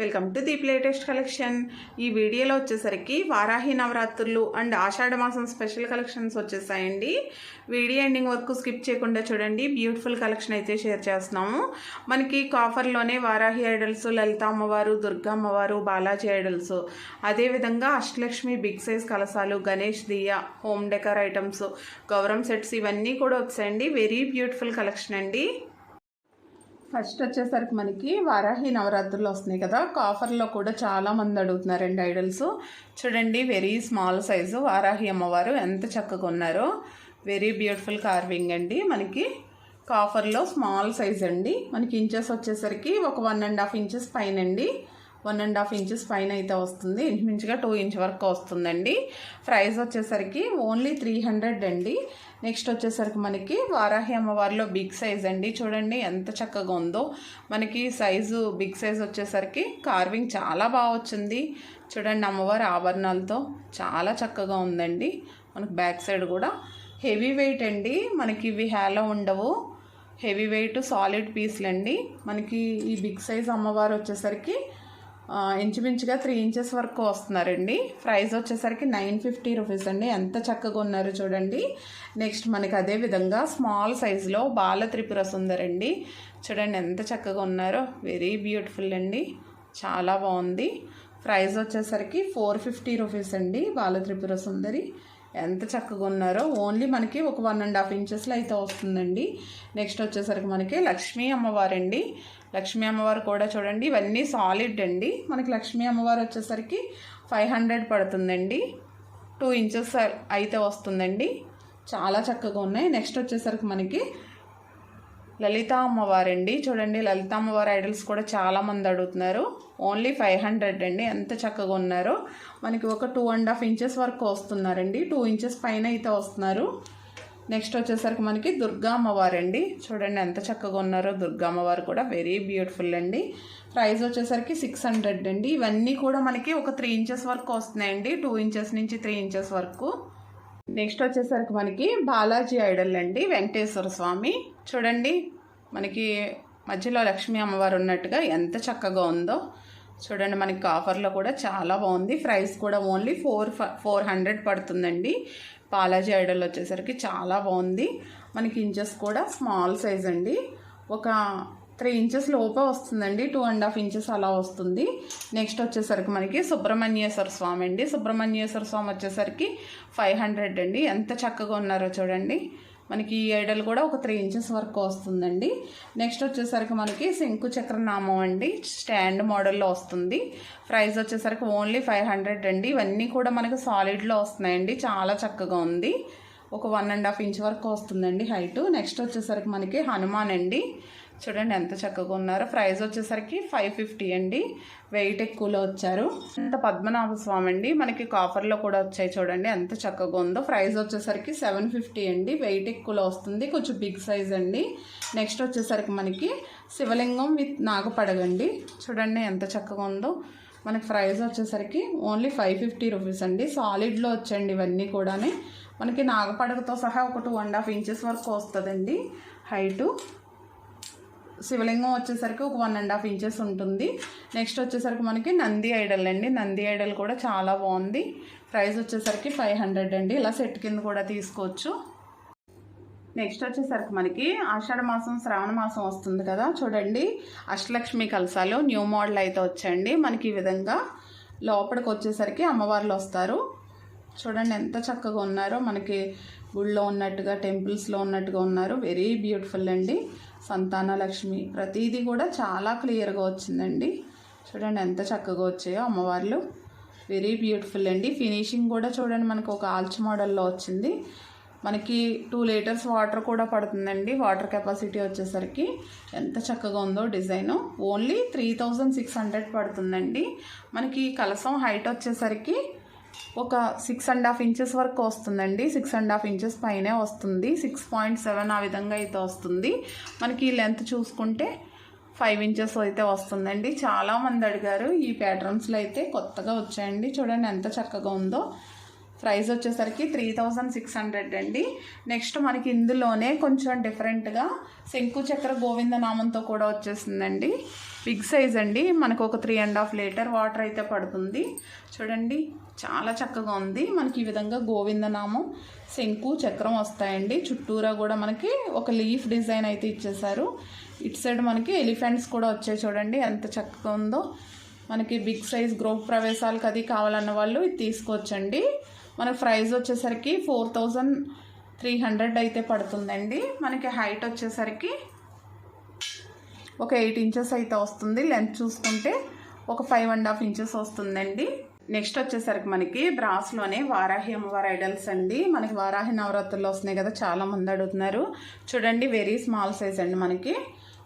Welcome to Deep latest collection. ఈ వీడియోలో వచ్చేసరికి వారాహి నవరాత్రులు అండ్ ఆషాఢ మాసం స్పెషల్ కలెక్షన్స్ వచ్చేసాయండి. వీడియో ఎండింగ్ వరకు స్కిప్ చేయకుండా చూడండి. బ్యూటిఫుల్ కలెక్షన్ అయితే షేర్ చేస్తున్నాము. మనకి కాఫర్లోనే వారాహి ఐడల్స్ లలిత అమ్మవారు దుర్గా అమ్మవారు బాలాజీ ఐడల్స్. అదేవిధంగా Ashtalakshmi big size కలసాలు Ganesh diya home decor items గౌరవం సెట్స్ ఇవన్నీ కూడా వచ్చాయండి. వెరీ బ్యూటిఫుల్ కలెక్షన్ అండి. ఫస్ట్ వచ్చేసరికి మనకి వారాహి నవరాత్రులు వస్తున్నాయి కదా. కాఫర్లో కూడా చాలా మంది అడుగుతున్నారండి ఐడల్స్. చూడండి వెరీ స్మాల్ సైజు వారాహి అమ్మవారు ఎంత చక్కగా ఉన్నారో. వెరీ బ్యూటిఫుల్ కార్వింగ్ అండి. మనకి కాఫర్లో స్మాల్ సైజ్ అండి. మనకి ఇంచెస్ వచ్చేసరికి ఒక వన్ అండ్ హాఫ్ ఇంచెస్ పైన అండి. వన్ అండ్ హాఫ్ ఇంచెస్ పైన అయితే వస్తుంది. ఇంచుమించుగా టూ ఇంచ్ వరకు వస్తుందండి. ప్రైస్ వచ్చేసరికి ఓన్లీ త్రీ హండ్రెడ్ అండి. నెక్స్ట్ వచ్చేసరికి మనకి వారాహి అమ్మవారిలో బిగ్ సైజ్ అండి. చూడండి ఎంత చక్కగా ఉందో. మనకి సైజు బిగ్ సైజ్ వచ్చేసరికి కార్వింగ్ చాలా బాగా వచ్చింది. చూడండి అమ్మవారి ఆభరణాలతో చాలా చక్కగా ఉందండి. మనకి బ్యాక్ సైడ్ కూడా హెవీ వెయిట్ అండి. మనకి ఇవి హ్యాలో ఉండవు. హెవీ వెయిట్ సాలిడ్ పీస్లు అండి మనకి ఈ బిగ్ సైజ్ అమ్మవారు వచ్చేసరికి ఇంచుమించుగా త్రీ ఇంచెస్ వరకు వస్తున్నారండి. ప్రైస్ వచ్చేసరికి నైన్ ఫిఫ్టీ రూపీస్ అండి. ఎంత చక్కగా ఉన్నారో చూడండి. నెక్స్ట్ మనకి అదే విధంగా స్మాల్ సైజులో బాల త్రిపుర సుందరండి. చూడండి ఎంత చక్కగా ఉన్నారో. వెరీ బ్యూటిఫుల్ అండి. చాలా బాగుంది. ప్రైస్ వచ్చేసరికి ఫోర్ ఫిఫ్టీ రూపీస్ అండి బాల త్రిపుర సుందరి. ఎంత చక్కగా ఉన్నారో. ఓన్లీ మనకి ఒక వన్ అండ్ హాఫ్ ఇంచెస్లో అయితే వస్తుందండి. నెక్స్ట్ వచ్చేసరికి మనకి లక్ష్మీ అమ్మవారండి. లక్ష్మీ అమ్మవారు కూడా చూడండి ఇవన్నీ సాలిడ్ అండి. మనకి లక్ష్మీ అమ్మవారు వచ్చేసరికి ఫైవ్ హండ్రెడ్ పడుతుందండి. టూ ఇంచెస్ అయితే వస్తుందండి. చాలా చక్కగా ఉన్నాయి. నెక్స్ట్ వచ్చేసరికి మనకి లలిత అమ్మవారండి. చూడండి లలిత అమ్మవారి ఐడల్స్ కూడా చాలా మంది అడుగుతున్నారు. ఓన్లీ ఫైవ్ హండ్రెడ్ అండి. ఎంత చక్కగా ఉన్నారో. మనకి ఒక టూ అండ్ హాఫ్ ఇంచెస్ వరకు వస్తున్నారండి. టూ ఇంచెస్ పైన అయితే వస్తున్నారు. నెక్స్ట్ వచ్చేసరికి మనకి దుర్గా అమ్మవారండి చూడండి ఎంత చక్కగా ఉన్నారో దుర్గా అమ్మవారు కూడా. వెరీ బ్యూటిఫుల్ అండి. ప్రైస్ వచ్చేసరికి సిక్స్ హండ్రెడ్ అండి. ఇవన్నీ కూడా మనకి ఒక త్రీ ఇంచెస్ వరకు వస్తున్నాయండి. టూ ఇంచెస్ నుంచి త్రీ ఇంచెస్ వరకు. నెక్స్ట్ వచ్చేసరికి మనకి బాలాజీ ఐడల్ అండి. వెంకటేశ్వర స్వామి. చూడండి మనకి మధ్యలో లక్ష్మీ అమ్మవారు ఉన్నట్టుగా ఎంత చక్కగా ఉందో. చూడండి మనకి ఆఫర్లో కూడా చాలా బాగుంది. ప్రైస్ కూడా ఓన్లీ ఫోర్ ఫోర్ హండ్రెడ్ పడుతుందండి. బాలాజీ ఐడల్ వచ్చేసరికి చాలా బాగుంది. మనకి ఇంచెస్ కూడా స్మాల్ సైజ్ అండి. ఒక త్రీ ఇంచెస్ లోపే వస్తుందండి. టూ అండ్ హాఫ్ ఇంచెస్ అలా వస్తుంది. నెక్స్ట్ వచ్చేసరికి మనకి సుబ్రహ్మణ్యేశ్వర స్వామి అండి. సుబ్రహ్మణ్యేశ్వర స్వామి వచ్చేసరికి ఫైవ్ హండ్రెడ్ అండి. ఎంత చక్కగా ఉన్నారో చూడండి. మనకి ఈ ఐడల్ కూడా ఒక త్రీ ఇంచెస్ వరకు వస్తుందండి. నెక్స్ట్ వచ్చేసరికి మనకి శంకు చక్ర నామం అండి. స్టాండ్ మోడల్లో వస్తుంది. ప్రైస్ వచ్చేసరికి ఓన్లీ ఫైవ్ హండ్రెడ్ అండి. ఇవన్నీ కూడా మనకి సాలిడ్లో వస్తున్నాయండి. చాలా చక్కగా ఉంది. ఒక వన్ అండ్ హాఫ్ ఇంచ్ వరకు వస్తుందండి హైటు. నెక్స్ట్ వచ్చేసరికి మనకి హనుమాన్ అండి. చూడండి ఎంత చక్కగా ఉన్నారో. ప్రైస్ వచ్చేసరికి ఫైవ్ ఫిఫ్టీ అండి. వెయిట్ ఎక్కువలో వచ్చారు. ఇంత పద్మనాభ స్వామి అండి మనకి కాఫర్లో కూడా వచ్చాయి చూడండి. ఎంత చక్కగా ఉందో. ప్రైస్ వచ్చేసరికి సెవెన్ ఫిఫ్టీ అండి. వెయిట్ ఎక్కువలో వస్తుంది. కొంచెం బిగ్ సైజ్ అండి. నెక్స్ట్ వచ్చేసరికి మనకి శివలింగం విత్ నాగపడగండి. చూడండి ఎంత చక్కగా ఉందో. మనకి ప్రైస్ వచ్చేసరికి ఓన్లీ ఫైవ్ ఫిఫ్టీ రూపీస్ అండి. సాలిడ్లో వచ్చండి ఇవన్నీ కూడానే. మనకి నాగపడగతో సహా ఒక టూ అండ్ హాఫ్ ఇంచెస్ వరకు వస్తుందండి. హైటు. శివలింగం వచ్చేసరికి ఒక వన్ అండ్ హాఫ్ ఇంచెస్ ఉంటుంది. నెక్స్ట్ వచ్చేసరికి మనకి నంది ఐడల్ అండి. నంది ఐడల్ కూడా చాలా బాగుంది. ప్రైస్ వచ్చేసరికి ఫైవ్ హండ్రెడ్ అండి. ఇలా సెట్ కింద కూడా తీసుకోవచ్చు. నెక్స్ట్ వచ్చేసరికి మనకి ఆషాఢ మాసం శ్రావణ మాసం వస్తుంది కదా. చూడండి అష్టలక్ష్మి కలసాలు న్యూ మోడల్ అయితే వచ్చాయండి. మనకి ఈ విధంగా లోపలికి వచ్చేసరికి అమ్మవార్లు వస్తారు. చూడండి ఎంత చక్కగా ఉన్నారో. మనకి గుళ్ళో ఉన్నట్టుగా టెంపుల్స్లో ఉన్నట్టుగా ఉన్నారు. వెరీ బ్యూటిఫుల్ అండి. సంతాన లక్ష్మి ప్రతిదీ కూడా చాలా క్లియర్గా వచ్చిందండి. చూడండి ఎంత చక్కగా వచ్చాయో అమ్మవార్లు. వెరీ బ్యూటిఫుల్ అండి. ఫినిషింగ్ కూడా చూడండి మనకు ఒక ఆల్చ్ మోడల్లో వచ్చింది. మనకి టూ లీటర్స్ వాటర్ కూడా పడుతుందండి. వాటర్ కెపాసిటీ వచ్చేసరికి ఎంత చక్కగా ఉందో design. Only three thousand six hundred పడుతుందండి. మనకి కలసం హైట్ వచ్చేసరికి ఒక సిక్స్ అండ్ హాఫ్ ఇంచెస్ వరకు వస్తుందండి. సిక్స్ అండ్ హాఫ్ ఇంచెస్ పైనే వస్తుంది. సిక్స్ పాయింట్ సెవెన్ ఆ విధంగా అయితే వస్తుంది. మనకి ఈ లెంత్ చూసుకుంటే ఫైవ్ ఇంచెస్ అయితే వస్తుందండి. చాలామంది అడిగారు ఈ ప్యాటర్న్స్లో అయితే కొత్తగా వచ్చాయండి. చూడండి ఎంత చక్కగా ఉందో. ప్రైస్ వచ్చేసరికి త్రీ థౌజండ్ సిక్స్ హండ్రెడ్ అండి. నెక్స్ట్ మనకి ఇందులోనే కొంచెం డిఫరెంట్గా శంకు చక్ర గోవింద నామంతో కూడా వచ్చేసిందండి. బిగ్ సైజ్ అండి. మనకు ఒక three and half litre water అయితే పడుతుంది. చూడండి చాలా చక్కగా ఉంది. మనకి ఈ విధంగా గోవిందనామం శంకు చక్రం వస్తాయండి. చుట్టూరా కూడా మనకి ఒక లీఫ్ డిజైన్ అయితే ఇచ్చేసారు ఇటు సైడ్ మనకి ఎలిఫెంట్స్ కూడా వచ్చాయి చూడండి ఎంత చక్కగా ఉందో. మనకి బిగ్ సైజ్ గ్రూప్ ప్రవేశాలకు అది కావాలన్న వాళ్ళు ఇది తీసుకోవచ్చండి మనకి ప్రైస్ వచ్చేసరికి ఫోర్ థౌజండ్ త్రీ హండ్రెడ్ అయితే పడుతుందండి. మనకి హైట్ వచ్చేసరికి ఒక ఎయిట్ ఇంచెస్ అయితే వస్తుంది. లెంత్ చూసుకుంటే ఒక ఫైవ్ అండ్ హాఫ్ ఇంచెస్ వస్తుందండి. నెక్స్ట్ వచ్చేసరికి మనకి బ్రాస్లోనే వారాహి అమ్మవారి ఐడల్స్ అండి. మనకి వారాహి నవరాత్రుల్లో వస్తున్నాయి కదా చాలా మంది అడుగుతున్నారు. చూడండి వెరీ స్మాల్ సైజ్ అండి మనకి.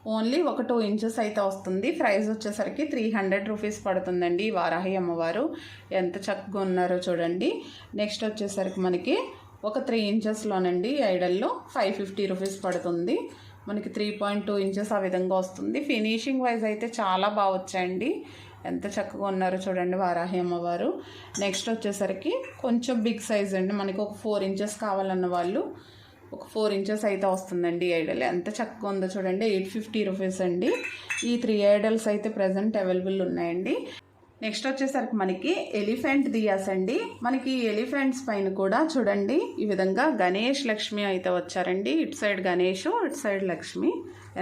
ఓన్లీ ఒక టూ ఇంచెస్ అయితే వస్తుంది. ప్రైస్ వచ్చేసరికి త్రీ హండ్రెడ్ రూపీస్ పడుతుందండి వారాహి అమ్మవారు. ఎంత చక్కగా ఉన్నారో చూడండి. నెక్స్ట్ వచ్చేసరికి మనకి ఒక త్రీ ఇంచెస్లోనండి ఐడల్లో ఫైవ్ ఫిఫ్టీ రూపీస్ పడుతుంది. మనకి త్రీ పాయింట్ టూ ఇంచెస్ ఆ విధంగా వస్తుంది. ఫినిషింగ్ వైజ్ అయితే చాలా బాగా వచ్చాయండి. ఎంత చక్కగా ఉన్నారో చూడండి వారాహి అమ్మవారు. నెక్స్ట్ వచ్చేసరికి కొంచెం బిగ్ సైజ్ అండి. మనకి ఒక ఫోర్ ఇంచెస్ కావాలన్న వాళ్ళు ఒక ఫోర్ ఇంచెస్ అయితే వస్తుందండి ఐడల్ ఎంత చక్కగా ఉందో చూడండి. ఎయిట్ ఫిఫ్టీ రూపీస్ అండి. ఈ త్రీ ఐడల్స్ అయితే ప్రజెంట్ అవైలబుల్ ఉన్నాయండి. నెక్స్ట్ వచ్చేసరికి మనకి ఎలిఫెంట్ దియాస్ అండి. మనకి ఎలిఫెంట్స్ పైన కూడా చూడండి ఈ విధంగా గణేష్ లక్ష్మి అయితే వచ్చారండి. ఇటు సైడ్ గణేష్ ఇటు సైడ్ లక్ష్మి.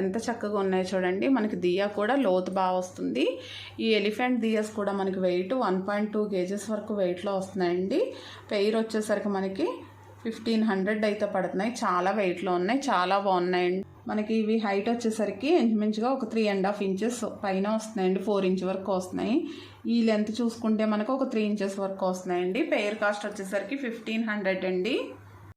ఎంత చక్కగా ఉన్నాయో చూడండి. మనకి దియా కూడా లోతు బాగా వస్తుంది. ఈ ఎలిఫెంట్ దియాస్ కూడా మనకి weight one point two kgs వరకు వెయిట్లో వస్తున్నాయండి. పెయిర్ వచ్చేసరికి మనకి ఫిఫ్టీన్ హండ్రెడ్ అయితే పడుతున్నాయి. చాలా వెయిట్లో ఉన్నాయి. చాలా బాగున్నాయండి. మనకి ఇవి హైట్ వచ్చేసరికి ఇంచుమించుగా ఒక త్రీ అండ్ హాఫ్ ఇంచెస్ పైన వస్తున్నాయండి ఫోర్ ఇంచ్ వరకు వస్తున్నాయి. ఈ లెంత్ చూసుకుంటే మనకు ఒక త్రీ ఇంచెస్ వరకు వస్తున్నాయండి. పెయిర్ కాస్ట్ వచ్చేసరికి ఫిఫ్టీన్ హండ్రెడ్ అండి.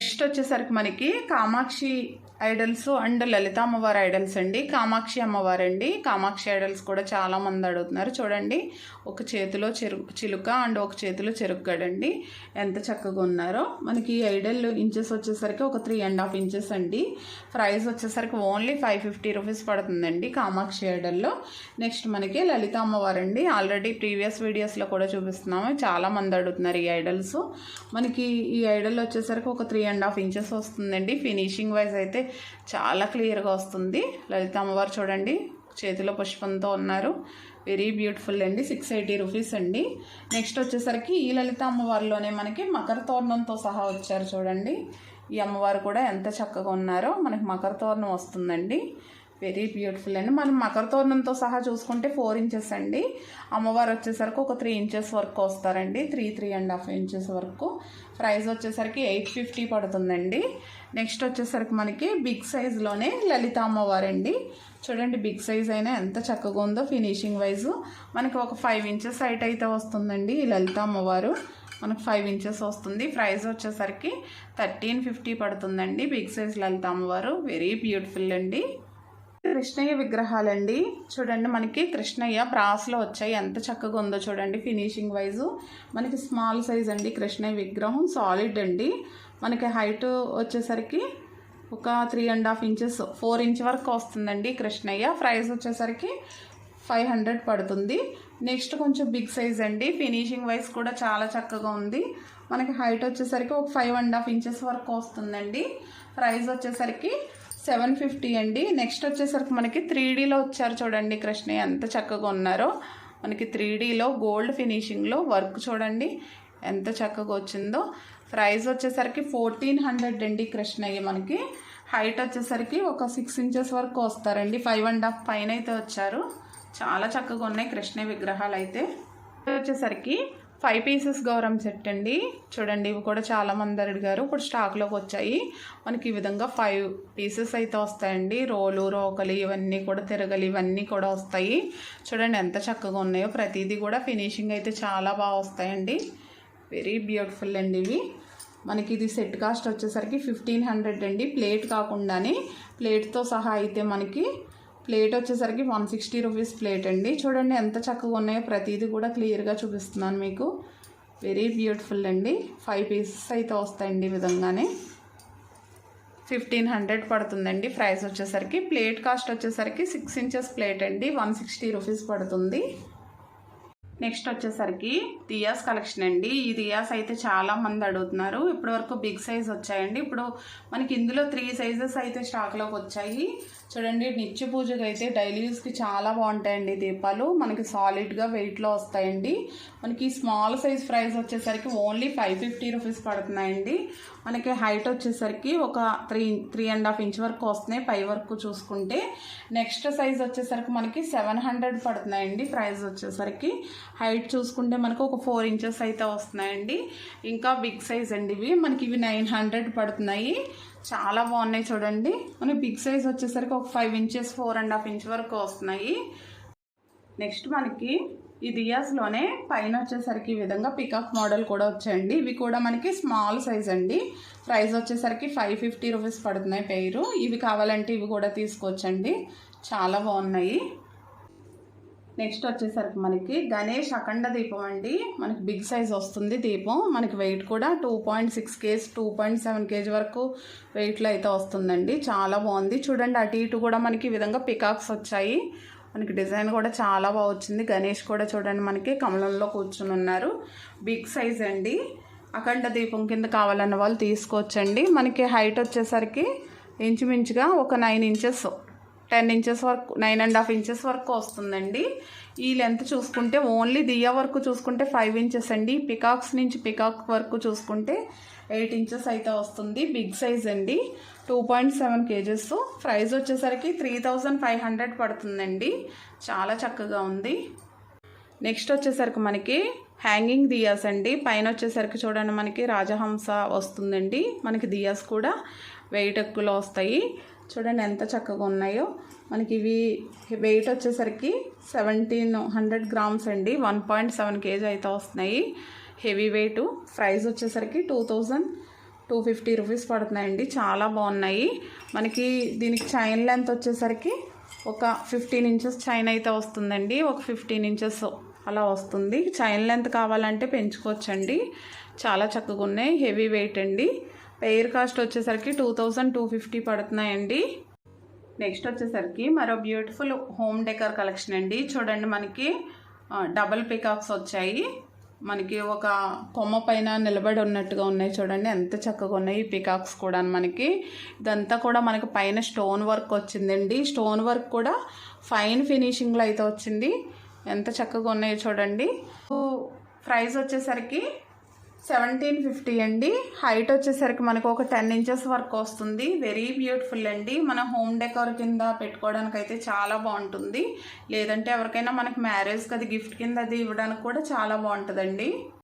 నెక్స్ట్ వచ్చేసరికి మనకి కామాక్షి ఐడల్స్ అండ్ లలిత అమ్మవారి ఐడల్స్ అండి కామాక్షి అమ్మవారు అండి కామాక్షి ఐడల్స్ కూడా చాలా మంది అడుగుతున్నారు. చూడండి ఒక చేతిలో చెరు చిలుక అండ్ ఒక చేతిలో చెరుకుగడండి. ఎంత చక్కగా ఉన్నారో. మనకి ఈ ఐడల్ ఇంచెస్ వచ్చేసరికి ఒక త్రీ అండ్ హాఫ్ ఇంచెస్ అండి. ప్రైస్ వచ్చేసరికి ఓన్లీ ఫైవ్ ఫిఫ్టీ రూపీస్ పడుతుందండి కామాక్షి ఐడల్లో. నెక్స్ట్ మనకి లలిత అమ్మవారు అండి ఆల్రెడీ ప్రీవియస్ వీడియోస్లో కూడా చూపిస్తున్నాము. చాలా మంది అడుగుతున్నారు ఈ ఐడల్స్. మనకి ఈ ఐడల్ వచ్చేసరికి ఒక త్రీ అండ్ హాఫ్ ఇంచెస్ వస్తుందండి. ఫినిషింగ్ వైజ్ అయితే చాలా క్లియర్గా వస్తుంది. లలిత అమ్మవారు చూడండి చేతిలో పుష్పంతో ఉన్నారు. వెరీ బ్యూటిఫుల్ అండి. సిక్స్ ఎయిటీ రూపీస్ అండి. నెక్స్ట్ వచ్చేసరికి ఈ లలిత అమ్మవారిలోనే మనకి మకర తోరణంతో సహా వచ్చారు చూడండి. ఈ అమ్మవారు కూడా ఎంత చక్కగా ఉన్నారో మనకి మకర తోరణం వస్తుందండి. వెరీ బ్యూటిఫుల్ అండి. మనం మకర తోరణంతో సహా చూసుకుంటే ఫోర్ ఇంచెస్ అండి. అమ్మవారు వచ్చేసరికి ఒక త్రీ ఇంచెస్ వరకు వస్తారండి. Three three and half inches వరకు. ప్రైస్ వచ్చేసరికి ఎయిట్ ఫిఫ్టీ పడుతుందండి. నెక్స్ట్ వచ్చేసరికి మనకి బిగ్ సైజులోనే లలిత అమ్మవారండి. చూడండి బిగ్ సైజ్ అయినా ఎంత చక్కగా ఉందో ఫినిషింగ్ వైజ్. మనకి ఒక ఫైవ్ ఇంచెస్ హైట్ అయితే వస్తుందండి ఈ లలిత అమ్మవారు. మనకు ఫైవ్ ఇంచెస్ వస్తుంది. ప్రైస్ వచ్చేసరికి థర్టీన్ ఫిఫ్టీ పడుతుందండి బిగ్ సైజ్ లలిత అమ్మవారు. వెరీ బ్యూటిఫుల్ అండి. కృష్ణయ్య విగ్రహాలండి. చూడండి మనకి కృష్ణయ్య బ్రాస్లో వచ్చాయి. ఎంత చక్కగా ఉందో చూడండి ఫినిషింగ్ వైజు. మనకి స్మాల్ సైజ్ అండి కృష్ణయ్య విగ్రహం సాలిడ్ అండి. మనకి హైట్ వచ్చేసరికి ఒక three and half inches four inch వరకు వస్తుందండి కృష్ణయ్య. ప్రైస్ వచ్చేసరికి ఫైవ్ హండ్రెడ్ పడుతుంది. నెక్స్ట్ కొంచెం బిగ్ సైజ్ అండి. ఫినిషింగ్ వైజ్ కూడా చాలా చక్కగా ఉంది. మనకి హైట్ వచ్చేసరికి ఒక ఫైవ్ అండ్ హాఫ్ ఇంచెస్ వరకు వస్తుందండి. ప్రైస్ వచ్చేసరికి సెవెన్ ఫిఫ్టీ అండి. నెక్స్ట్ వచ్చేసరికి మనకి త్రీడీలో వచ్చారు చూడండి కృష్ణయ్య ఎంత చక్కగా ఉన్నారో. మనకి త్రీడీలో గోల్డ్ ఫినిషింగ్లో వర్క్ చూడండి ఎంత చక్కగా వచ్చిందో. ప్రైస్ వచ్చేసరికి ఫోర్టీన్ హండ్రెడ్ అండి కృష్ణయ్య మనకి. హైట్ వచ్చేసరికి ఒక సిక్స్ ఇంచెస్ వరకు వస్తారండి. ఫైవ్ అండ్ హాఫ్ పైన అయితే వచ్చారు. చాలా చక్కగా ఉన్నాయి కృష్ణ విగ్రహాలు అయితే. వచ్చేసరికి ఫైవ్ పీసెస్ గౌరం సెట్ అండి. చూడండి ఇవి కూడా చాలామంది అడిగారు. ఇప్పుడు స్టాక్లోకి వచ్చాయి. మనకి ఈ విధంగా ఫైవ్ పీసెస్ అయితే వస్తాయండి. రోలు రోకలి ఇవన్నీ కూడా తిరగలి ఇవన్నీ కూడా వస్తాయి. చూడండి ఎంత చక్కగా ఉన్నాయో. ప్రతిదీ కూడా ఫినిషింగ్ అయితే చాలా బాగా వస్తాయండి. వెరీ బ్యూటిఫుల్ అండి ఇవి. మనకి ఇది సెట్ కాస్ట్ వచ్చేసరికి ఫిఫ్టీన్ హండ్రెడ్ అండి. ప్లేట్ కాకుండానే ప్లేట్తో సహా అయితే మనకి ప్లేట్ వచ్చేసరికి వన్ సిక్స్టీ రూపీస్ ప్లేట్ అండి. చూడండి ఎంత చక్కగా ఉన్నాయో ప్రతిదీ కూడా క్లియర్గా చూపిస్తున్నాను మీకు. వెరీ బ్యూటిఫుల్ అండి. ఫైవ్ పీసెస్ అయితే వస్తాయండి ఈ విధంగానే. ఫిఫ్టీన్ హండ్రెడ్ పడుతుందండి. ప్రైస్ వచ్చేసరికి ప్లేట్ కాస్ట్ వచ్చేసరికి సిక్స్ ఇంచెస్ ప్లేట్ అండి. వన్ సిక్స్టీ రూపీస్ పడుతుంది. నెక్స్ట్ వచ్చేసరికి దియాస్ కలెక్షన్ అండి. ఈ దియాస్ అయితే చాలా మంది అడుగుతున్నారు. ఇప్పటి వరకు బిగ్ సైజ్ వచ్చాయండి. ఇప్పుడు మనకి ఇందులో త్రీ సైజెస్ అయితే స్టాక్లోకి వచ్చాయి. చూడండి నిత్య పూజకు అయితే డైలీ యూస్కి చాలా బాగుంటాయండి దీపాలు. మనకి సాలిడ్గా వెయిట్లో వస్తాయండి. మనకి స్మాల్ సైజ్ ప్రైస్ వచ్చేసరికి ఓన్లీ ఫైవ్ ఫిఫ్టీ రూపీస్ పడుతున్నాయండి. మనకి హైట్ వచ్చేసరికి ఒక three three and half inch వరకు వస్తున్నాయి పై వరకు చూసుకుంటే. నెక్స్ట్ సైజ్ వచ్చేసరికి మనకి సెవెన్ హండ్రెడ్ పడుతున్నాయండి ప్రైస్ వచ్చేసరికి. హైట్ చూసుకుంటే మనకు ఒక ఫోర్ ఇంచెస్ అయితే వస్తున్నాయండి. ఇంకా బిగ్ సైజ్ అండి ఇవి. మనకి ఇవి నైన్ హండ్రెడ్ పడుతున్నాయి. చాలా బాగున్నాయి చూడండి. మనకి బిగ్ సైజ్ వచ్చేసరికి ఒక five inches four and half inch వరకు వస్తున్నాయి. నెక్స్ట్ మనకి ఈ దియాస్లోనే పైన వచ్చేసరికి ఈ విధంగా పికాక్ మోడల్ కూడా వచ్చాయండి. ఇవి కూడా మనకి స్మాల్ సైజ్ అండి. ప్రైస్ వచ్చేసరికి ఫైవ్ ఫిఫ్టీ రూపీస్ పడుతున్నాయి పేరు. ఇవి కావాలంటే ఇవి కూడా తీసుకోవచ్చండి. చాలా బాగున్నాయి. నెక్స్ట్ వచ్చేసరికి మనకి గణేష్ అఖండ దీపం అండి. మనకి బిగ్ సైజ్ వస్తుంది దీపం. మనకి వెయిట్ కూడా two point six KG two point seven KG వరకు వెయిట్లో అయితే వస్తుందండి. చాలా బాగుంది. చూడండి అటు ఇటు కూడా మనకి ఈ విధంగా పికాక్స్ వచ్చాయి. మనకి డిజైన్ కూడా చాలా బాగా వచ్చింది. గణేష్ కూడా చూడండి మనకి కమలంలో కూర్చుని ఉన్నారు. బిగ్ సైజ్ అండి. అఖండ దీపం కింద కావాలన్న వాళ్ళు తీసుకోవచ్చండి. మనకి హైట్ వచ్చేసరికి ఇంచుమించుగా ఒక నైన్ ఇంచెస్ టెన్ ఇంచెస్ వరకు నైన్ అండ్ హాఫ్ ఇంచెస్ వరకు వస్తుందండి. ఈ లెంత్ చూసుకుంటే ఓన్లీ దియా వరకు చూసుకుంటే ఫైవ్ ఇంచెస్ అండి. పికాక్స్ నుంచి పికాక్ వరకు చూసుకుంటే ఎయిట్ ఇంచెస్ అయితే వస్తుంది. బిగ్ సైజ్ అండి. Two point seven KGs. Price వచ్చేసరికి త్రీ థౌజండ్ ఫైవ్ హండ్రెడ్ పడుతుందండి. చాలా చక్కగా ఉంది. నెక్స్ట్ వచ్చేసరికి మనకి హ్యాంగింగ్ దియాస్ అండి. పైన వచ్చేసరికి చూడండి మనకి రాజహంస వస్తుందండి. మనకి దియాస్ కూడా వెయిట్ ఎక్కువలో వస్తాయి. చూడండి ఎంత చక్కగా ఉన్నాయో. మనకి ఇవి వెయిట్ వచ్చేసరికి సెవెంటీన్ హండ్రెడ్ గ్రామ్స్ అండి. వన్ పాయింట్ సెవెన్ కేజీ అయితే వస్తున్నాయి. హెవీ వెయిట్ ప్రైస్ వచ్చేసరికి two thousand two fifty rupees పడుతున్నాయండి. చాలా బాగున్నాయి. మనకి దీనికి చైన్ లెంత్ వచ్చేసరికి ఒక ఫిఫ్టీన్ ఇంచెస్ చైన్ అయితే వస్తుందండి. ఒక ఫిఫ్టీన్ ఇంచెస్ అలా వస్తుంది. చైన్ లెంత్ కావాలంటే పెంచుకోవచ్చండి. చాలా చక్కగా ఉన్నాయి. హెవీ వెయిట్ అండి. పెయిర్ కాస్ట్ వచ్చేసరికి టూ థౌజండ్ టూ ఫిఫ్టీ పడుతున్నాయండి. నెక్స్ట్ వచ్చేసరికి మరో బ్యూటిఫుల్ హోమ్ డెకర్ కలెక్షన్ అండి. చూడండి మనకి డబల్ పికాక్స్ వచ్చాయి. మనకి ఒక కొమ్మ పైన నిలబడి ఉన్నట్టుగా ఉన్నాయి చూడండి. ఎంత చక్కగా ఉన్నాయి ఈ పికాక్స్ కూడా మనకి. ఇదంతా కూడా మనకి పైన స్టోన్ వర్క్ వచ్చిందండి. స్టోన్ వర్క్ కూడా ఫైన్ ఫినిషింగ్లో అయితే వచ్చింది. ఎంత చక్కగా ఉన్నాయో చూడండి. ప్రైస్ వచ్చేసరికి సెవెంటీన్ ఫిఫ్టీ అండి. హైట్ వచ్చేసరికి మనకు ఒక టెన్ ఇంచెస్ వరకు వస్తుంది. వెరీ బ్యూటిఫుల్ అండి. మన హోమ్ డెకోర్ కింద పెట్టుకోవడానికి అయితే చాలా బాగుంటుంది. లేదంటే ఎవరికైనా మనకి మ్యారేజ్కి అది గిఫ్ట్ కింద అది ఇవ్వడానికి కూడా చాలా బాగుంటుందండి.